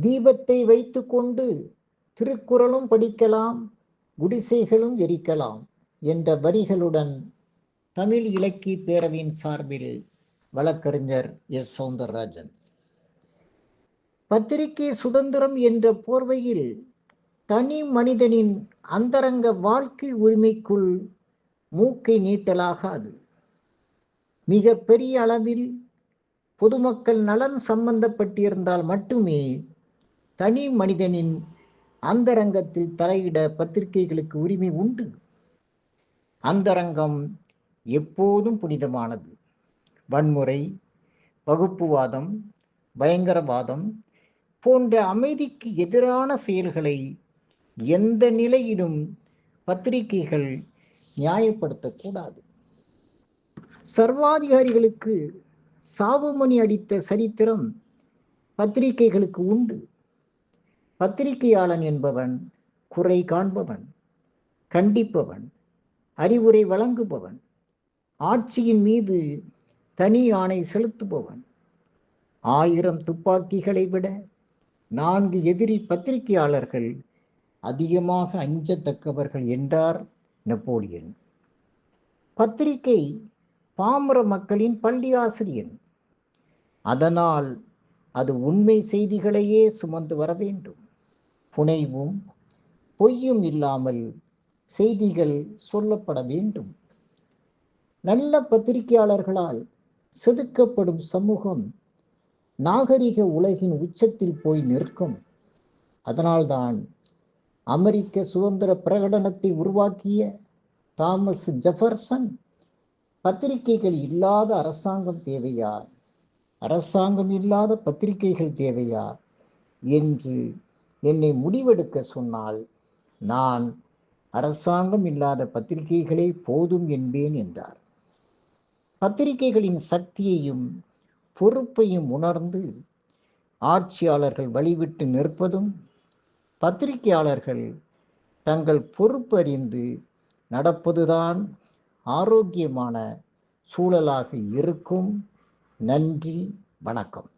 தீபத்தை வைத்துக்கொண்டு திருக்குறளும் படிக்கலாம் குடிசைகளும் எரிக்கலாம் என்ற வரிகளுடன் தமிழ் இலக்கிய பேரவையின் சார்பில் வழக்கறிஞர் எஸ். சவுந்தரராஜன். பத்திரிகை சுதந்திரம் என்ற போர்வையில் தனி மனிதனின் அந்தரங்க வாழ்க்கை உரிமைக்குள் மூக்கை நீட்டலாகாது. மிக பெரிய அளவில் பொதுமக்கள் நலன் சம்பந்தப்பட்டிருந்தால் மட்டுமே தனி மனிதனின் அந்தரங்கத்தில் தலையிட பத்திரிகைகளுக்கு உரிமை உண்டு. அந்தரங்கம் எப்போதும் புனிதமானது. வன்முறை வகுப்புவாதம் பயங்கரவாதம் போன்ற அமைதிக்கு எதிரான செயல்களை எந்த நிலையிலும் பத்திரிகைகள் நியாயப்படுத்தக்கூடாது. சர்வாதிகாரிகளுக்கு சாவுமணி அடித்த சரித்திரம் பத்திரிகைகளுக்கு உண்டு. பத்திரிகையாளன் என்பவன் குறை காண்பவன் கண்டிப்பவன் அறிவுரை வழங்குபவன் ஆட்சியின் மீது தனி ஆணை செலுத்துபவன். ஆயிரம் துப்பாக்கிகளை விட நான்கு எதிரி பத்திரிகையாளர்கள் அதிகமாக அஞ்சத்தக்கவர்கள் என்றார் நெப்போலியன். பத்திரிகை பாமர மக்களின் பள்ளி ஆசிரியன். அதனால் அது உண்மை செய்திகளையே சுமந்து வர வேண்டும். புனைவும் பொய்யும் இல்லாமல் செய்திகள் சொல்லப்பட வேண்டும். நல்ல பத்திரிகையாளர்களால் செதுக்கப்படும் சமூகம் நாகரிக உலகின் உச்சத்தில் போய் நிற்கும். அதனால்தான் அமெரிக்க சுதந்திர பிரகடனத்தை உருவாக்கிய தாமஸ் ஜெஃபர்சன் பத்திரிகைகள் இல்லாத அரசாங்கம் தேவையா? அரசாங்கம் இல்லாத பத்திரிகைகள் தேவையா? என்று என்னை முடிவெடுக்க சொன்னால் நான் அரசாங்கம் இல்லாத பத்திரிகைகளே போதும் என்பேன் என்றார். பத்திரிகைகளின் சக்தியையும் பொறுப்பையும் உணர்ந்து ஆட்சியாளர்கள் வழிவிட்டு நிற்பதும் பத்திரிகையாளர்கள் தங்கள் பொறுப்பறிந்து நடப்பதுதான் ஆரோக்கியமான சூழலாக இருக்கும். நன்றி வணக்கம்.